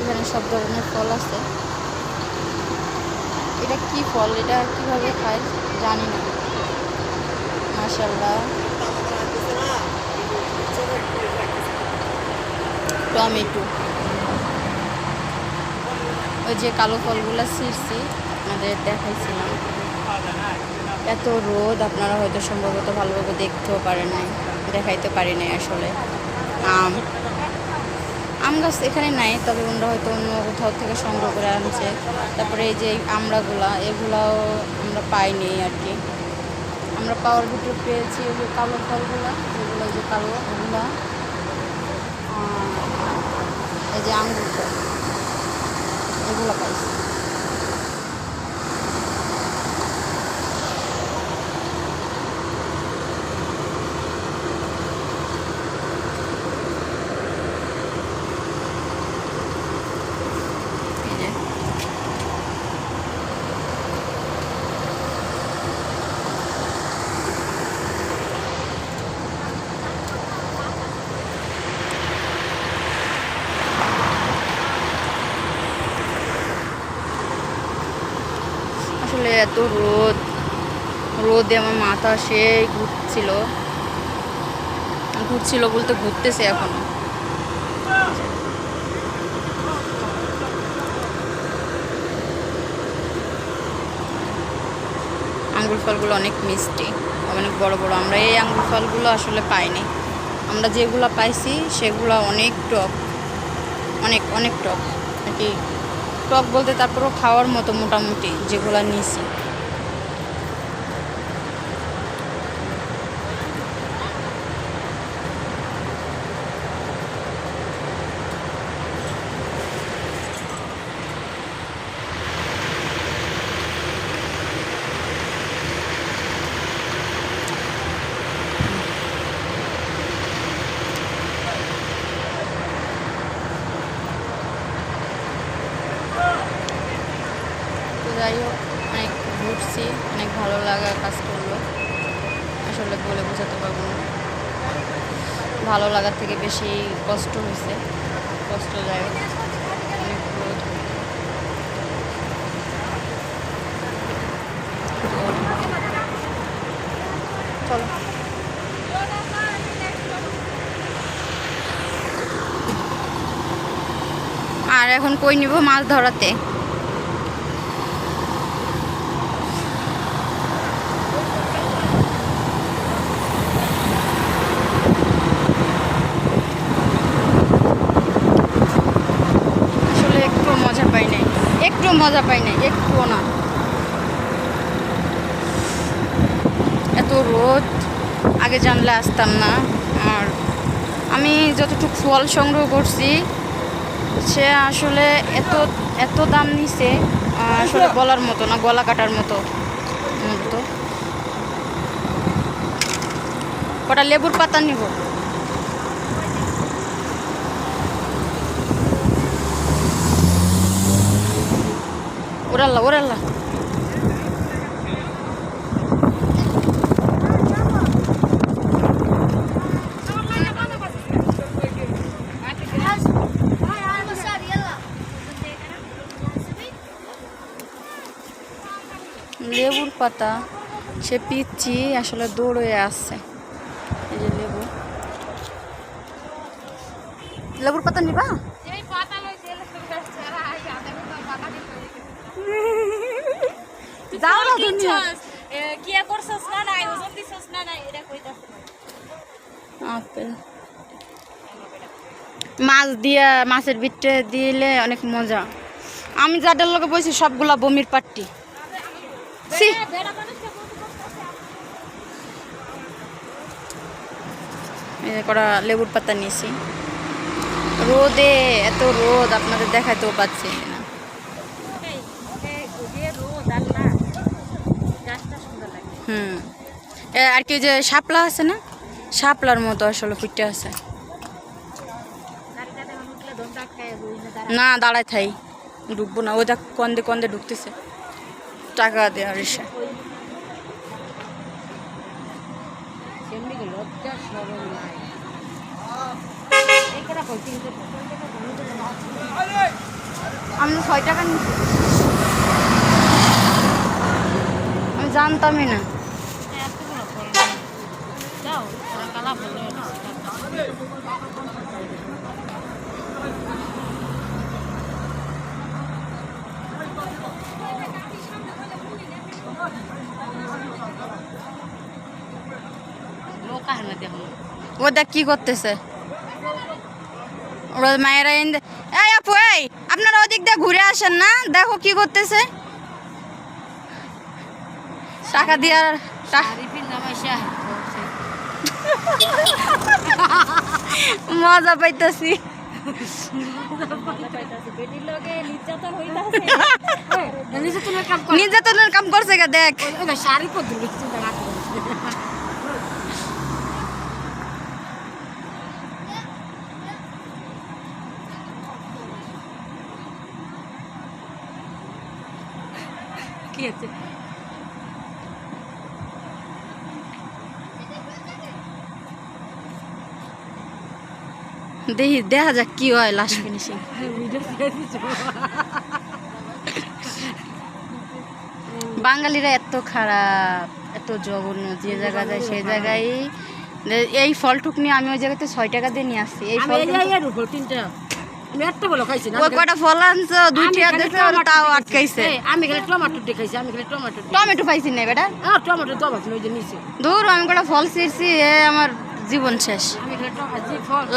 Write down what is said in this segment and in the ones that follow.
এখানে সব ধরনের ফল আছে। এটা কি ফল? এটা কীভাবে খায় জানি না। মাশাল্লাহ টমেটো। ওই যে কালো ফলগুলো ছিঁড়ছি, আপনাদের দেখাইছিলাম। এত রোদ, আপনারা হয়তো সম্ভবত ভালোভাবে দেখতেও পারেন নাই, দেখাইতে পারি নাই আসলে। আম। আম গাছ এখানে নাই, তবে ওনারা হয়তো অন্য কোথাও থেকে সংগ্রহ করে আনছে। তারপরে এই যে আমড়াগুলা, এগুলাও আমরা পাইনি আর কি আমরা পাওয়ার ভিতরে পেয়েছি ওই যে কালো ফলগুলা, যেগুলো যে কালো ওগুলা। এই যে আঙ্গুর ফল এগুলো পাইছি। এত রোদ। রোদে আমার মাথা সেই ঘুরছিল। ঘুরছিল বলতে ঘুরতেছে এখনও। আঙ্গুর ফলগুলো অনেক মিষ্টি, অনেক বড় বড়। আমরা এই আঙ্গুর ফলগুলো আসলে পাইনি। আমরা যেগুলো পাইছি সেগুলো অনেক টক। অনেক অনেক টক। আর কি টক বলতে তারপরও খাওয়ার মতো মোটামুটি যেগুলো নিয়েছি যাই হোক, অনেক ঘুরছি, অনেক ভালো লাগা কাজ করল। আসলে বলে বোঝাতে পারব না। ভালো লাগার থেকে বেশি কষ্ট হয়েছে কষ্ট যাই হোক, অনেক আর এখন কই নিব মাছ ধরাতে আসলে একটু মজা পাই নাই একটু মজা পাই নাই, একটুও না। এত রোদ, আগে জানলে আসতাম না। আর আমি যতটুকু ফল সংগ্রহ করছি, সে আসলে এত এত দাম নিছে, আসলে বলার মতো না, গলা কাটার মতো মতো। কটা লেবুর পাতা নিব? ওরাল্লা ওরাল্লা লেবুর পাতা, সে পিচ্ছি আসলে দৌড়ে আসছে। এই যে লেবু। লেবুর পাতা নিবা? যাও না কিয়া করছস না নাই ওজন দিছস না নাই এটা কইতাছ আপেল মাছ দিয়া মাছের বিটে দিলে অনেক মজা। আমি যাদের লোকে বলছি সবগুলা বমির পাট্টি। করা লেবুর পাতা নিয়েছি। রোদে এত রোদ আপনাদের দেখাতেও পাচ্ছি না এই যে রোদ আল্লাহ গাছটা সুন্দর লাগে হুম। আর কি যে শাপলা আছে না? শাপলার মতো আসলে ফুটে আছে। না দাঁড়া দাঁড়ায় থাই। ঢুকবো না। ওই দেখ কন্দে কন্দে ঢুকতেছে। টাকা দেওয়া রিসা সেমনি লজ্জা সরল নাই এই কটা কই কিন্তু আমি ছয় টাকা নিচ্ছি আমি জানতামই না এতগুলো ফল দাও ওরা কালা ফল নিয়ে নাও। লোক আহে না। দেখুন ও দেখ কি করতেছে। ওরা মায়েরা এই আপু, এই, আপনারা ওদিক দিয়ে ঘুরে আসেন না, দেখো কি করতেছে। টাকা দিয়ে মজা পাইতেছি। নির্যাতনের কাম করছে গা দেখ। কি আছে দেখি দেখা যাক কি হয় লাস্ট ফিনিশিং বাঙালিরা এত খারাপ এত জঘন্য যে জায়গা যায় সেই জায়গায়। এই ফলটুক নিয়ে আমি ওই জায়গাতে ছয় টাকা দিয়ে নিয়ে আসছি। এই ফল তিনটা। টমেটো পাইছি না বেটা। হ্যাঁ টমেটো দূর আমি কটা ফল ছিঁড়ছি এ আমার জীবন শেষ।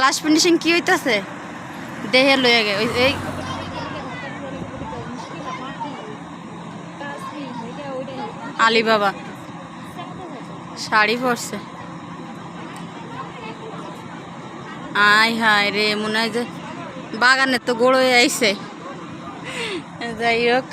লাস্ট ফিনিশিং কি হইতাছে? দেহে লয়ে গে ওই আলী বাবা শাড়ি পরছে। আয় হায় রে, মনে হয় যে বাগানে তো গোড় হয়ে আইছে। যাই হোক।